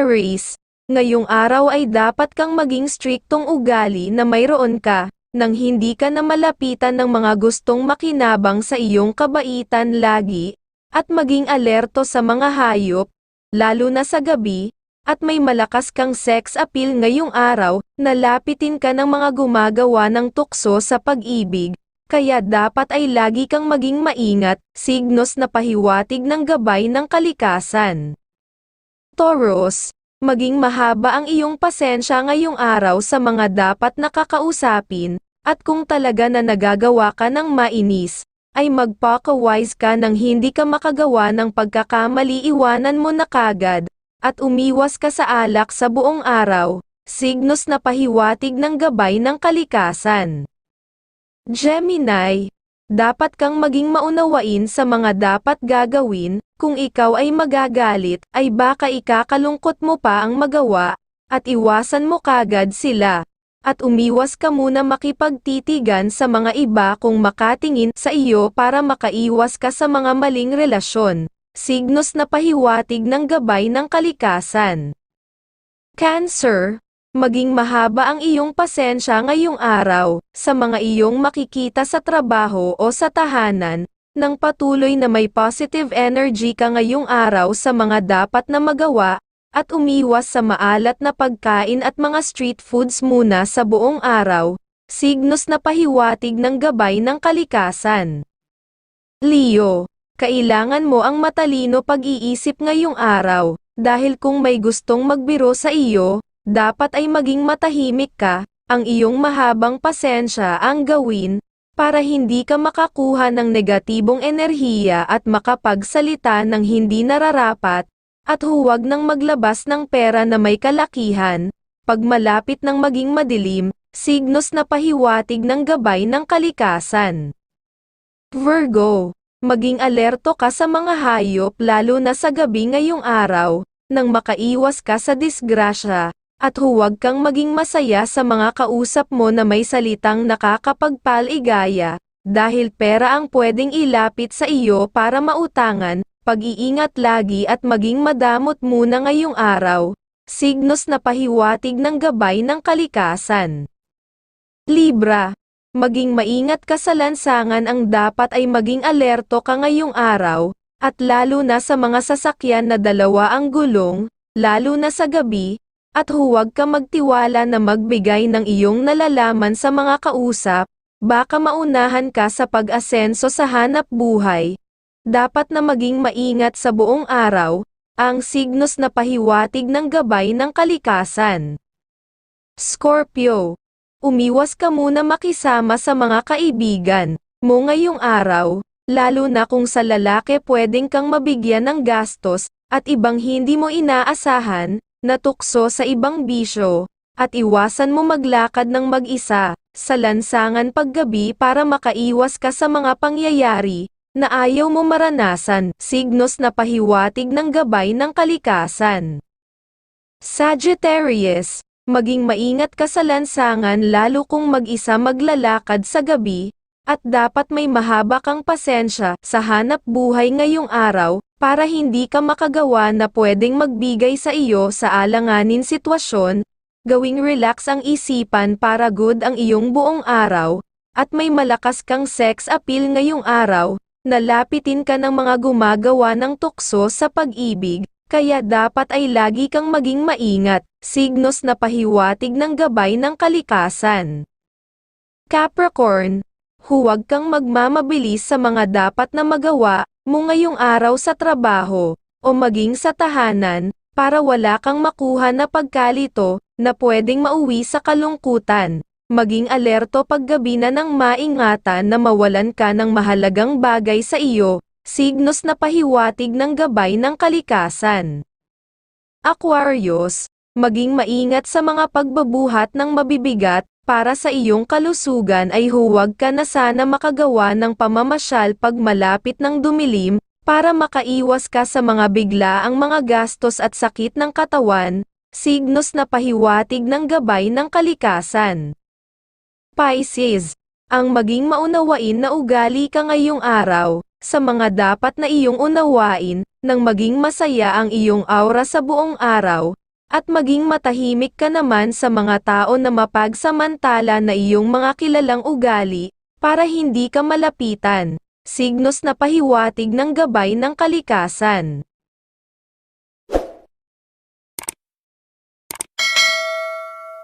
Aries, ngayong araw ay dapat kang maging striktong ugali na mayroon ka, nang hindi ka na malapitan ng mga gustong makinabang sa iyong kabaitan lagi, at maging alerto sa mga hayop, lalo na sa gabi, at may malakas kang sex appeal ngayong araw, nalapitin ka ng mga gumagawa ng tukso sa pag-ibig, kaya dapat ay lagi kang maging maingat, signos na pahiwatig ng gabay ng kalikasan. Taurus, maging mahaba ang iyong pasensya ngayong araw sa mga dapat nakakausapin, at kung talaga na nagagawa ka ng mainis, ay magpaka-wise ka nang hindi ka makagawa ng pagkakamali iwanan mo na kagad, at umiwas ka sa alak sa buong araw, signos na pahiwatig ng gabay ng kalikasan. Gemini, dapat kang maging maunawain sa mga dapat gagawin, kung ikaw ay magagalit, ay baka ikakalungkot mo pa ang magawa, at iwasan mo kagad sila. At umiwas ka muna makipagtitigan sa mga iba kung makatingin sa iyo para makaiwas ka sa mga maling relasyon. Signos na pahiwatig ng gabay ng kalikasan. Cancer, maging mahaba ang iyong pasensya ngayong araw, sa mga iyong makikita sa trabaho o sa tahanan, nang patuloy na may positive energy ka ngayong araw sa mga dapat na magawa, at umiwas sa maalat na pagkain at mga street foods muna sa buong araw, signos na pahiwatig ng gabay ng kalikasan. Leo, kailangan mo ang matalino pag-iisip ngayong araw, dahil kung may gustong magbiro sa iyo, dapat ay maging matahimik ka, ang iyong mahabang pasensya ang gawin, para hindi ka makakuha ng negatibong enerhiya at makapagsalita ng hindi nararapat, at huwag nang maglabas ng pera na may kalakihan, pag malapit ng maging madilim, signos na pahiwatig ng gabay ng kalikasan. Virgo, maging alerto ka sa mga hayop lalo na sa gabi ngayong araw, nang makaiwas ka sa disgrasya, at huwag kang maging masaya sa mga kausap mo na may salitang nakakapagpaligaya, dahil pera ang pwedeng ilapit sa iyo para mautangan, pag-iingat lagi at maging madamot muna ngayong araw, signos na pahiwatig ng gabay ng kalikasan. Libra, maging maingat ka sa lansangan ang dapat ay maging alerto ka ngayong araw, at lalo na sa mga sasakyan na dalawa ang gulong, lalo na sa gabi, at huwag ka magtiwala na magbigay ng iyong nalalaman sa mga kausap, baka maunahan ka sa pag-asenso sa hanap buhay. Dapat na maging maingat sa buong araw, ang signos na pahiwatig ng gabay ng kalikasan. Scorpio, umiwas ka muna makisama sa mga kaibigan mo ngayong araw, lalo na kung sa lalaki pwedeng kang mabigyan ng gastos, at ibang hindi mo inaasahan, natukso sa ibang bisyo, at iwasan mo maglakad ng mag-isa, sa lansangan paggabi para makaiwas ka sa mga pangyayari, na ayaw mo maranasan, signos na pahiwatig ng gabay ng kalikasan. Sagittarius, maging maingat ka sa lansangan lalo kung mag-isa maglalakad sa gabi, at dapat may mahaba kang pasensya sa hanap buhay ngayong araw, para hindi ka makagawa na pwedeng magbigay sa iyo sa alanganin sitwasyon, gawing relax ang isipan para good ang iyong buong araw, at may malakas kang sex appeal ngayong araw, nalapitin ka ng mga gumagawa ng tukso sa pag-ibig, kaya dapat ay lagi kang maging maingat, signos na pahiwatig ng gabay ng kalikasan. Capricorn, huwag kang magmamabilis sa mga dapat na magawa, mo ngayong araw sa trabaho, o maging sa tahanan, para wala kang makuha na pagkalito, na pwedeng mauwi sa kalungkutan. Maging alerto paggabi na ng maingatan na mawalan ka ng mahalagang bagay sa iyo, signos na pahiwatig ng gabay ng kalikasan. Aquarius, maging maingat sa mga pagbabuhat ng mabibigat, para sa iyong kalusugan ay huwag ka na sana makagawa ng pamamasyal pag malapit ng dumilim, para makaiwas ka sa mga biglaang mga gastos at sakit ng katawan, signos na pahiwatig ng gabay ng kalikasan. Pisces, ang maging maunawain na ugali ka ngayong araw, sa mga dapat na iyong unawain, nang maging masaya ang iyong aura sa buong araw, at maging matahimik ka naman sa mga tao na mapagsamantala na iyong mga kilalang ugali, para hindi ka malapitan. Signos na pahiwatig ng gabay ng kalikasan.